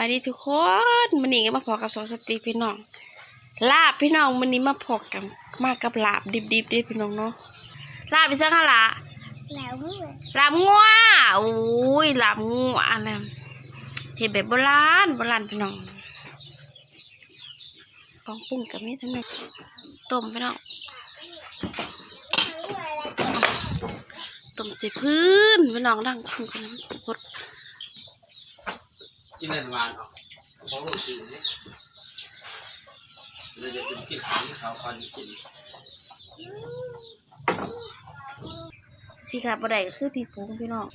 ไปดีทุกคนมันนี้ก็มาพอกับสองสติพี่น้อง ลาบพี่น้องมันนี้มาพอกับมากับลาบดิบๆดิพี่น้องเนาะลาบไปซะค่ะละแล้วเมื่อลาบงัวโอ้ยลาบงัวอะไรเห็ดแบบโบราณโบราณพี่น้องของปรุงกับนี่ทั้งนั้นต้มพี่น้องต้มใส่พื้นพี่น้องดังพุ่งกันน้ำพด กินได้ทั้งวันออกของลูกกินเนี่ยเราจะเป็นกินของเขาคอนกินพี่ขาบะไดก็คือพี่พุงพี่น้อง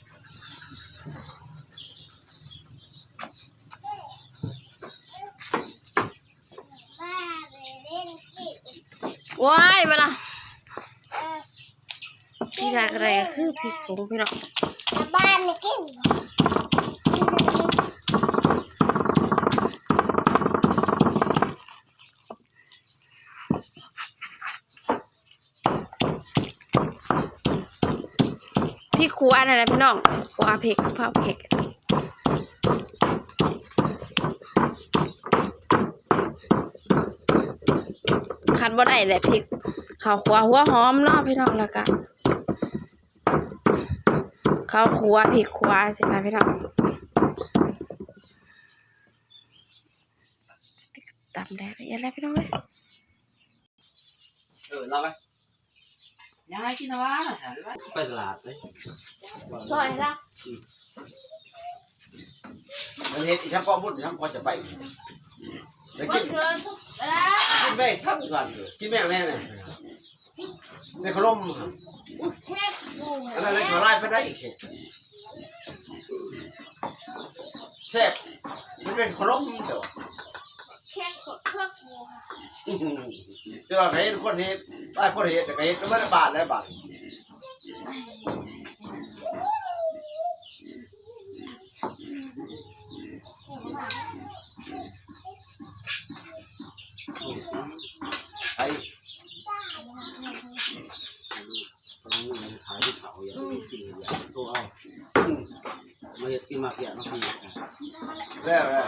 บ้าไปเล่นสิว้ายเวลาเออพี่ขาบะไดก็คือพี่พุงพี่น้องกลับบ้านไม่กิน พี่ครูอันอะไรพี่น้องครูอาเพกเผาเพกคันบ่ได้แหละพริกข้าวคัวหัวหอมเนาะพี่น้องแล้วก็ข้าวคัวพริกคัวสินะพี่น้องตำได้ละเอียดแล้วพี่น้องเอ้ยเออเราไป ยังไงกินนะวะไปตลาดเลยซอยละมันเห็ดอีกทั้งก้อนบุญทั้งก้อนจะไปแล้วมักินนเกินทุกแล้วกินได้ทั้งวันเลยกินแม่งแน่เลยในขนมแค่ดูอันนั้นเลยขอไล่ไปได้อีกแซ่บมันเป็นขนมเดี๋ยวแค่กดเครื่องกูค่ะจะเราเห็นคนเห็ด ได้คนเห็ดแต่เห็ดก็ไม่ได้บาทแล้วบาทไอ้ขายที่เขาอย่างกินอย่างตัวเอามาเห็ดกินมาเปียกมาปีแล้วแล้ว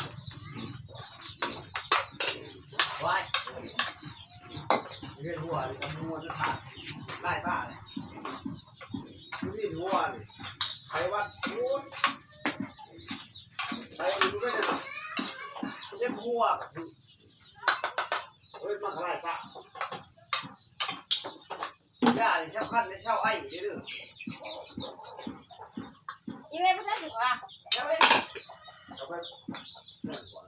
เรียนหัวลยมันหัวจะขาดไล่ตาเลยนี่หัวเลยใครวัดโอ้ยใครดูได้เลยเรียกหัวเฮ้ยมาไล่ตาย่าเนี่ยเช่าขั้นเนี่ยเช่าไอ้เรื่องอีเมลไม่ใช่ถึงว่าเช่าไอ้เอาไปเรื่องก่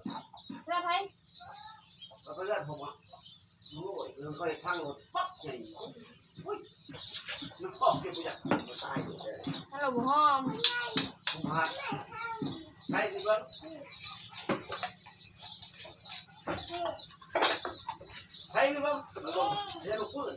เพื่อไพ่เอาไปเรื่องผมอะโอ้ยเรื่อง ค่อยทั้งรถปั๊บใหญ่อุ้ยน้ำปอกเกี่ยวกับอยากตายอยู่เลยฮัลโหลหอมผมพาใครดีบ้างใครดีบ้างเดี๋ยวลูกปืน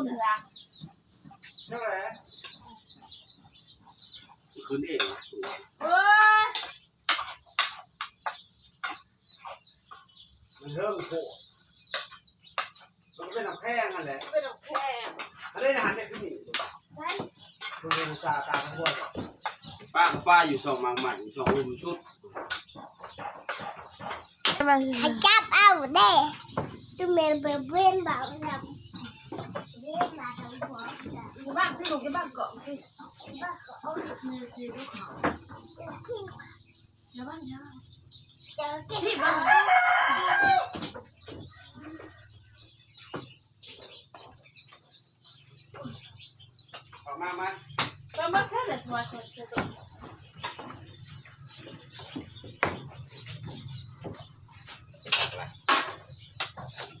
นเหรอใช่ไหมคืนเอเอ้ยมันเริ่มโผล่มันก็เป็นน้ำแข็งนั่นแหละเป็นแบบแค่อันนี้อาหารเนี่ยคือหนีใช่คือเป็นตาตาทั้งหมดป้ากับป้าอยู่สองมังหม่สองลุมชุดให้จับเอาเด้ตุ้มเมนเบอร์เบนบ่าวทำ เล่นมาทำหัวจะบ้านที่หนูจะบ้านเกาะสิบ้านก็เอามีสีลูเขากินจะบ้านยังเจอกินที่บ้านมามามามาแค่ไหนมาคน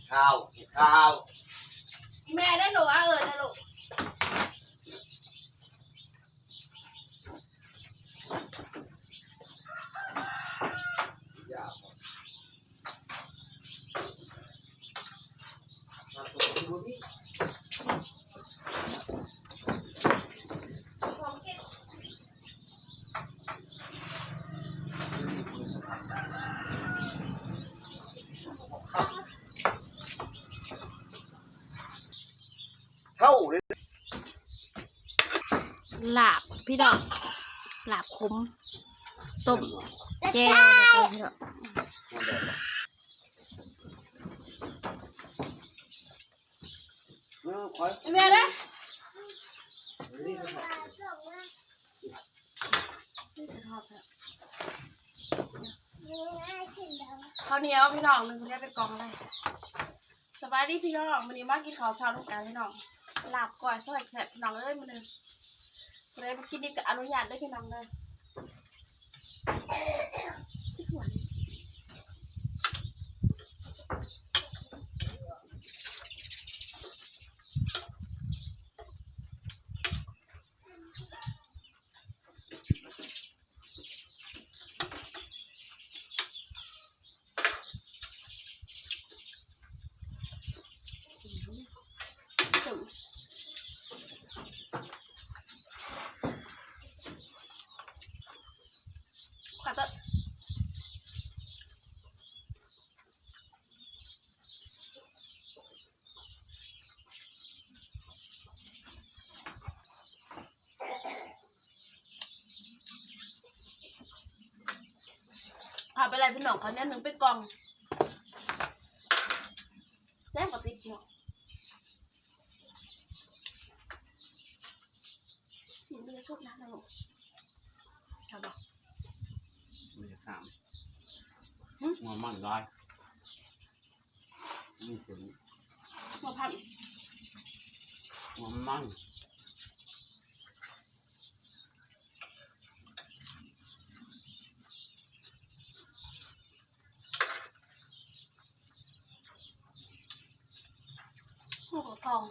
เข้าวข้าว แม่ได้หนูเอาเออนะลูก อย่าบอกมาตัวที่บุนี่ ของกิน เข้าเลยหลาบพี่ดอกหลาบคุ้มต้มแก้วเลยจ้ะพี่ดอกเออคอยแม่เลยนี่ก็ได้ข้าวเหนียวพี่น้องหนึ่งคนนี้เป็นกองอะไร สบายดีพี่น้องวันนี้มากินข้าวเช้าทุกการพี่น้องหลับก่อยซอยแสบพี่น้องเอ้ยมันเลยเลยมากินนี่ก็อนุญาตได้พี่น้องเลยที่หัวนี่ จุ่มขวัญเตอะพา ไปอะไรพี่น้องเขาเนี่ยหนึ่งเป็นกล่องแจ้งกับติ๊กเนาะสีเลือดทุกนะนะลูกชอบบอกมันจะสามหัวมันร้อยนี่ถึงมาพันหัวมัน หัวฟอง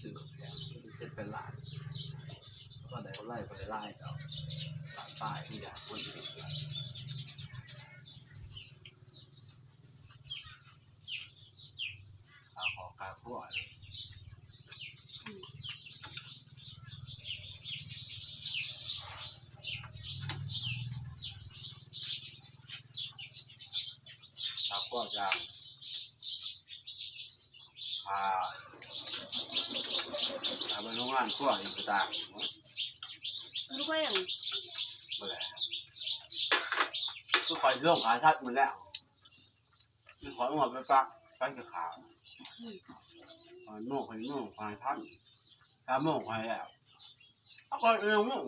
ซื้อแพงเป็นเป็นหลานก็ได้เขาไล่ไปไล่เอาหลานป้ายที่อยากคนอื่นขาขอขาขั้วขาขั้วยาง พาทำเป็นโรงงานขั้วอยู่ต่างลูกก็ย่างมาแล้วก็คอยเรื่องขาชัดมาแล้วมีขอหมดไปปักตั้งจะขาวขอยโม่ขอยโม่ขอยพันถ้าโม่ขอยแล้วเอาก็เรื่องโม่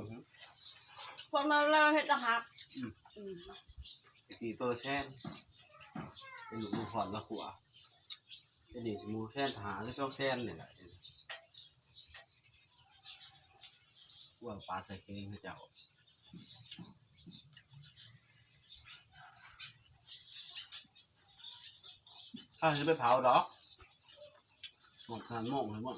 พวกเราเราเห็ดจะหักสีตัวแช่นเป็นหนูขอนละขัว เป็นหนูมูแช่นหาที่ช่องแช่นเนี่ยแหละว่าปลาใส่เกงให้เจ้าถ้าจะไปเผาดอกหมดขนาดโม่งเลยหมด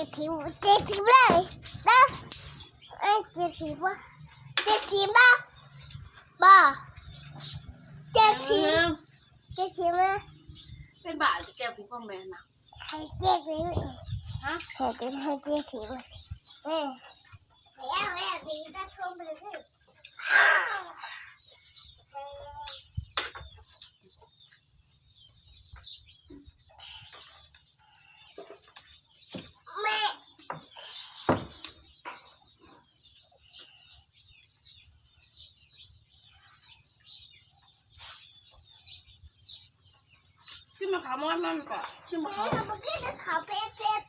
จ็บผิวเจ็บผิวเลยนะเอ้ยเจ็บผิววะเจ็บผิวบ้าบ้าเจ็บผิวเจ็บผิวไหมเป็นบ่าจะแก้ผิวพ่อแม่นะให้เจ็บผิวฮะให้เจ็บให้เจ็บผิวเอ้ยแล้วแล้วดีนะชมไปเลยแม่ ขึ้นมาขามอนมันก่อนขึ้นมาแม่เขาเราเมื่อกี้นักข่าวเพชรเพชร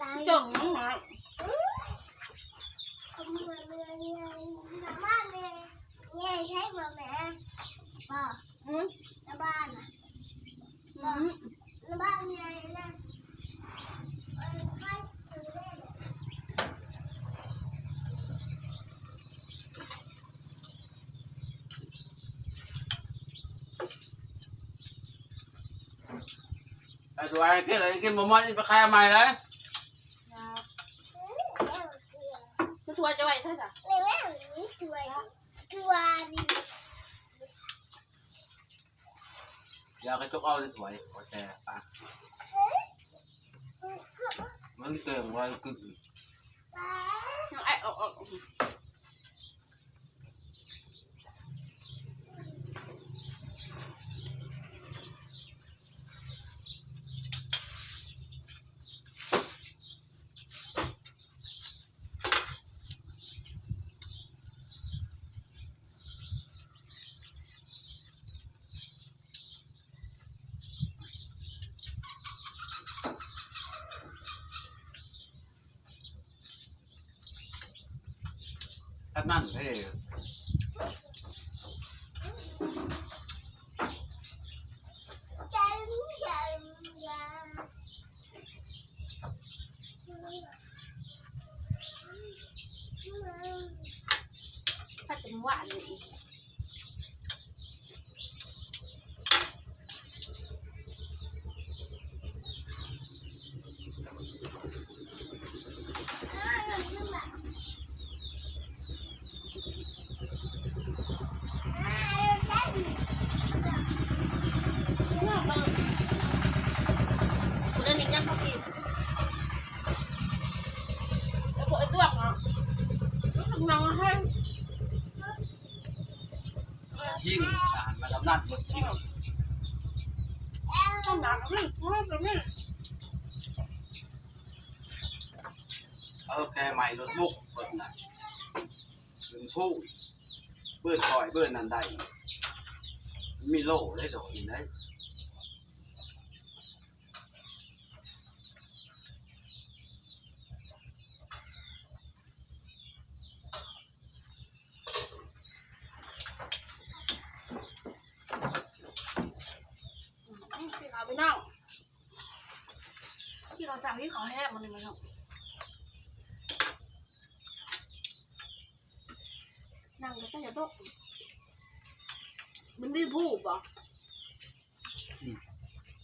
ตายจ่องน้องหมาเอามือเลยเนี่ยน้ำบ้านเลยเนี่ยใช่ไหมแม่พ่ออืมน้ำบ้านอะอืมน้ำบ้านเนี่ยนะเออใครซื้อได้เลย ไอ้ตัวไอ้กินอะไรกินบะมอนไปขายใหม่เลยจะทัวร์จะไหวใช่ไหมเลยแม่นี่สวยสวอยากกระจกเอาเลยสวยโอเคอะมันเก่งไว้กึ่งน้องไอ้ออกออก แค่นั้นเฮ้ยจังจังจังถ้าจะหวานเลย คุณได้ลิ้นยังเขากินแล้วพวกไอ้ตัวเหรอน้องให้ ทิ้งอาหารมาลำนาดหมดชิงต้องหนักนี่ไม่เป็นนี่เอาแกใหม่รถมุกเปิดน่ะเป็นผู้เบื่อคอยเบื่อนันใดมีโล่ได้ดอกนี่ได้ ที่เขาไปนั่งที่เรา สั่งที่เขาแห้งมันเลยมั้งนั่งก็ต้องอย่าตกมันได้พูดป่ะ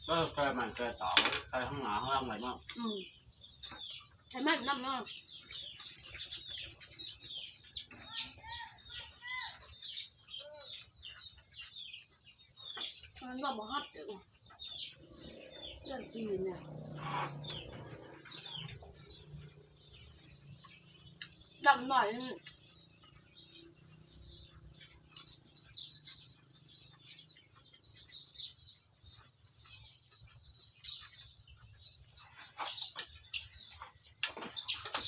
ก็แกใหม่แกต่อแกข้างหน้าข้างล่างไหนบ้างอืมใช่ไหมน้ำเนาะมันก็บอกฮัดเดี๋ยว เรื่องซีนเนี่ยดำหน่อยนึง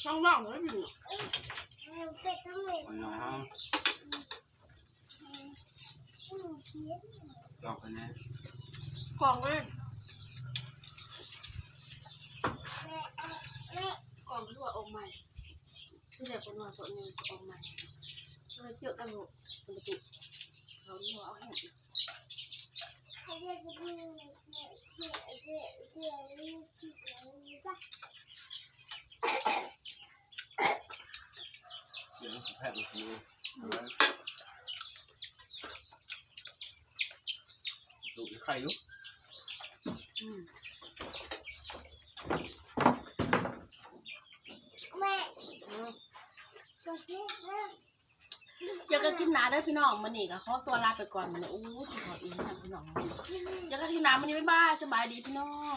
ช่องล่างเลยอยู่เป็ดทั้งหมดไปหน่อะดอกอันนี้กล่องเลย แม่แม่กล่องที่ว่าออกใหม่ที่เด็กคนว่าส่วนหนึ่งออกใหม่เล ก็เฮ็ดนะเจอกันกินน้าได้อพี่น้องมันนี่ก็ขอตัวลาไปก่อนมันนี่อู้กินข้าวอีกนะพี่น้องอยากันกินน้ามันนี่ไม่บ้ายสบายดีพี่น้อง